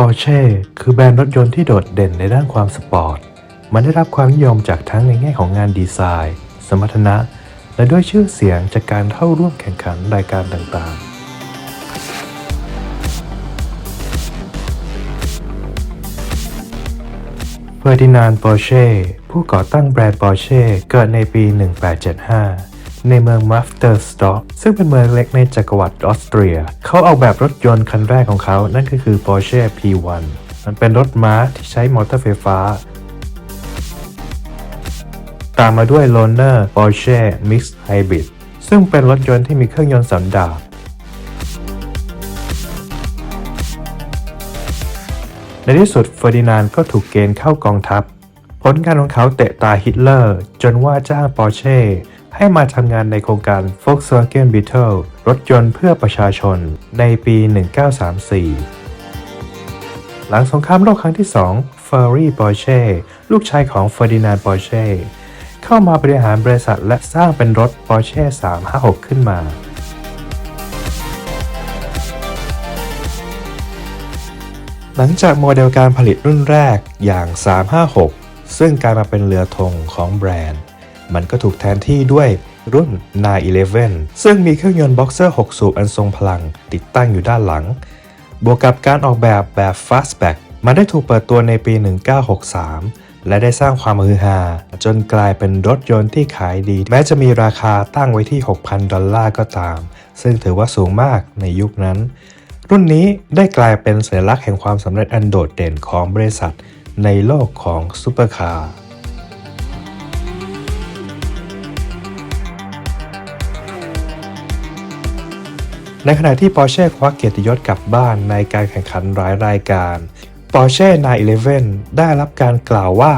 Porsche คือแบรนด์รถยนต์ที่โดดเด่นในด้านความสปอร์ต มันได้รับความนิยมจากทั้งในแง่ของงานดีไซน์ สมรรถนะ และด้วยชื่อเสียงจากการเข้าร่วมแข่งขันรายการต่างๆเฟอร์ดินานด์ปอร์เช่ผู้ก่อตั้งแบรนด์ Porsche เกิดในปี 1875 ในเมืองมัฟเตอร์สต็อกซึ่งเป็นเมืองเล็กในจักรวรรดิออสเตรีย เขาออกแบบรถยนต์คันแรกของเขา นั่นก็คือ Porsche P1 มันเป็นรถม้าที่ใช้มอเตอร์ไฟฟ้า ตามมาด้วย Loner Porsche Mix Hybrid ซึ่งเป็นรถยนต์ที่มีเครื่องยนต์สันดาปในที่สุดเฟอร์ดินานก็ถูกเกณฑ์เข้ากองทัพ ผลงานของเขาเตะตาฮิตเลอร์ จนว่าจ้างปอร์เช่ ให้มาทำงานในโครงการ Volkswagen Beetle รถยนต์เพื่อประชาชนในปี 1934 หลังสงครามโลกครั้งที่ 2 เฟอร์รี่ ปอร์เช่ ลูกชายของเฟอร์ดินานด์ ปอร์เช่ เข้ามาบริหารบริษัทและสร้างเป็นรถปอร์เช่ 356 ขึ้นมาหลังจากโมเดลการผลิตรุ่นแรกอย่าง 356 ซึ่งกลายมาเป็นเรือธงของแบรนด์ มันก็ถูกแทนที่ด้วยรุ่น 911 ซึ่งมีเครื่องยนต์บ็อกเซอร์ 6 สูบอันทรงพลังติดตั้งอยู่ด้านหลัง บวกกับการออกแบบแบบ Fastback มันได้ถูกเปิดตัวในปี 1963 และได้สร้างความฮือฮา จนกลายเป็นรถยนต์ที่ขายดี แม้จะมีราคาตั้งไว้ที่ 6,000 ดอลลาร์ก็ตาม ซึ่งถือว่าสูงมากในยุคนั้น รุ่นนี้ได้กลายเป็นสัญลักษณ์แห่งความสำเร็จอันโดดเด่นของบริษัทในโลกของซูเปอร์คาร์ ในขณะที่ Porsche คว้าเกียรติยศกลับบ้านในการแข่งขันหลายรายการ Porsche 911 ได้รับการกล่าวว่า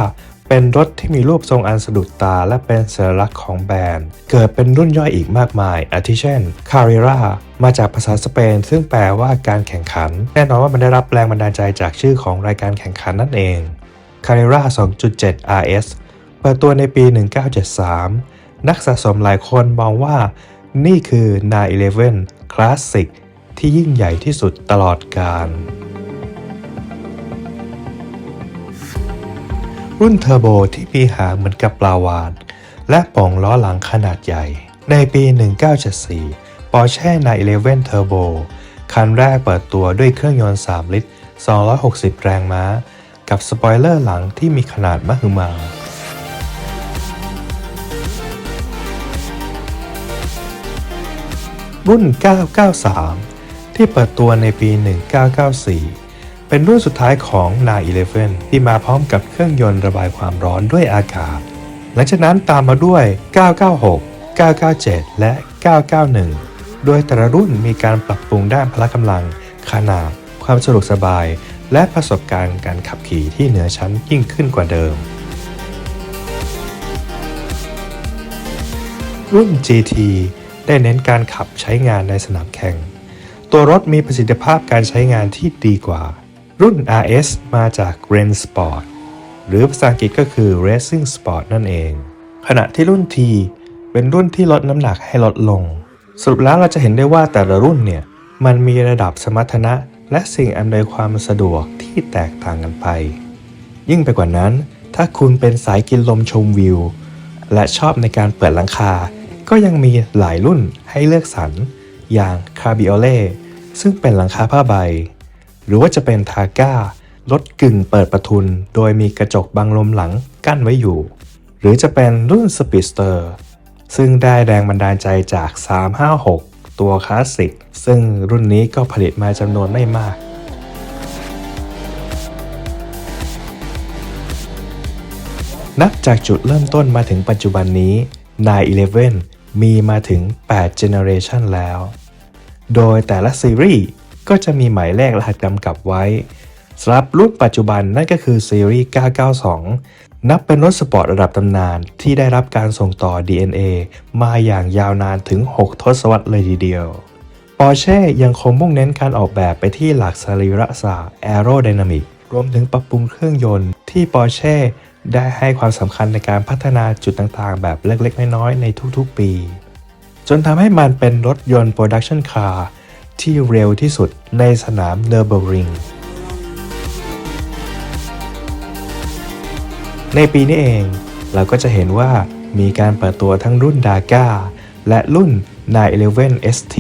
เป็นรถที่มีรูปทรงอันสะดุดตาและเป็นสัญลักษณ์ของแบรนด์ เกิดเป็นรุ่นย่อยอีกมากมาย อาทิเช่น Carrera มาจากภาษาสเปน ซึ่งแปลว่าการแข่งขัน แน่นอนว่ามันได้รับแรงบันดาลใจจากชื่อของรายการแข่งขันนั่นเอง Carrera 2.7 RS เปิดตัวในปี 1973 นักสะสมหลายคนมองว่านี่คือ 911 Classic ที่ยิ่งใหญ่ที่สุดตลอดกาล รุ่นเทอร์โบที่มีหางเหมือนกับปลาวาน และป่องล้อหลังขนาดใหญ่ ในปี 1974 Porsche 911 Turbo คันแรกเปิดตัวด้วยเครื่องยนต์ 3 ลิตร 260 แรงม้า กับสปอยเลอร์หลังที่มีขนาดมหึมา รุ่น 993 ที่เปิดตัวในปี 1994 เป็นรุ่นสุดท้ายของ911 ที่มาพร้อมกับเครื่องยนต์ระบายความร้อนด้วยอากาศ หลังจากนั้นตามมาด้วย 996 997 และ 991 โดยแต่ละรุ่นมีการปรับปรุงด้านพละกำลัง ขนาด ความสะดวกสบาย และประสบการณ์การขับขี่ที่เหนือชั้นยิ่งขึ้นกว่าเดิม รุ่น GT ได้เน้นการขับใช้งานในสนามแข่ง ตัวรถมีประสิทธิภาพการใช้งานที่ดีกว่า รุ่น RS มาจาก Ren Sport หรือภาษาอังกฤษก็คือ Racing Sport นั่นเอง ขณะที่รุ่น T เป็นรุ่นที่ลดน้ำหนักให้ลดลง สรุปแล้วเราจะเห็นได้ว่าแต่ละรุ่นเนี่ย มันมีระดับสมรรถนะ และสิ่งอำนวยความสะดวกที่แตกต่างกันไป ยิ่งไปกว่านั้น ถ้าคุณเป็นสายกินลมชมวิว และชอบในการเปิดหลังคา ก็ยังมีหลายรุ่นให้เลือกสรรอย่าง c a b r i o l e t ซึ่งเป็นหลังคาผ้าใบ หรือว่าจะเป็นทาก้ารถกึ่งเปิดประทุน โดยมีกระจกบังลมหลังกั้นไว้อยู่ หรือจะเป็นรุ่น Speedster ซึ่งได้แรงบันดาลใจจาก 356 ตัวคลาสสิก ซึ่งรุ่นนี้ก็ผลิตมาจำนวนไม่มาก นับจากจุดเริ่มต้นมาถึงปัจจุบันนี้ 911 มีมาถึง 8 generation แล้ว โดยแต่ละซีรีส์ก็จะมีหมายเลขรหัสกำกับไว้สำหรับรุ่นปัจจุบันนั่นก็คือซีรีส์ 992 นับเป็นรถสปอร์ตระดับตำนานที่ได้รับการส่งต่อ DNA มาอย่างยาวนานถึง 6 ทศวรรษเลยทีเดียว Porsche ยังคงมุ่งเน้นการออกแบบไปที่หลักสรีระศาสตร์ Aerodynamic รวมถึงปรับปรุงเครื่องยนต์ที่ Porsche ได้ให้ความสำคัญในการพัฒนาจุดต่างๆ แบบเล็กๆ น้อยๆ ในทุกๆ ปี จนทำให้มันเป็นรถยนต์โปรดักชันคาร์ที่เร็วที่สุดในสนามเนอร์เบอริงในปีนี้เองเราก็จะเห็นว่ามีการเปิดตัวทั้งรุ่นดาก้าและรุ่น 911 ST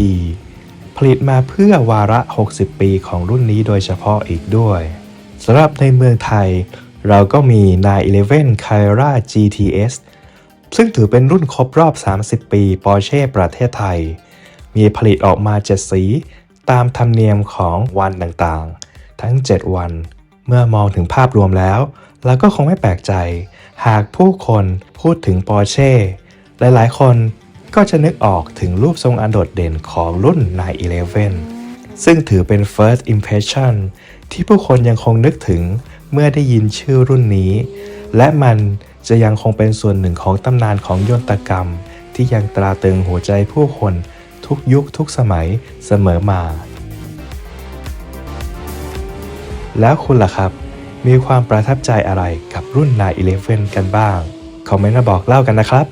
ผลิตมาเพื่อวาระ 60 ปีของรุ่นนี้โดยเฉพาะอีกด้วยสำหรับในเมืองไทย เราก็มี 911 Carrera GTS ซึ่งถือเป็นรุ่นครบรอบ 30 ปี Porsche ประเทศไทย มีผลิตออกมา 7 สี ตามธรรมเนียมของวันต่างๆ ทั้ง 7 วัน เมื่อมองถึงภาพรวมแล้วเราก็คงไม่แปลกใจ หากผู้คนพูดถึง Porsche หลายๆ คนก็จะนึกออกถึงรูปทรงอันโดดเด่นของรุ่น 911 ซึ่งถือเป็น first impression ที่ผู้คนยังคงนึกถึง เมื่อได้ยินชื่อรุ่นนี้ และมันจะยังคงเป็นส่วนหนึ่งของตำนานของยนตกรรม ที่ยังตราตึงหัวใจผู้คนทุกยุคทุกสมัยเสมอมา แล้วคุณล่ะครับ มีความประทับใจอะไรกับรุ่นนาอีเลฟเว่นกันบ้าง คอมเมนต์มาบอกเล่ากันนะครับ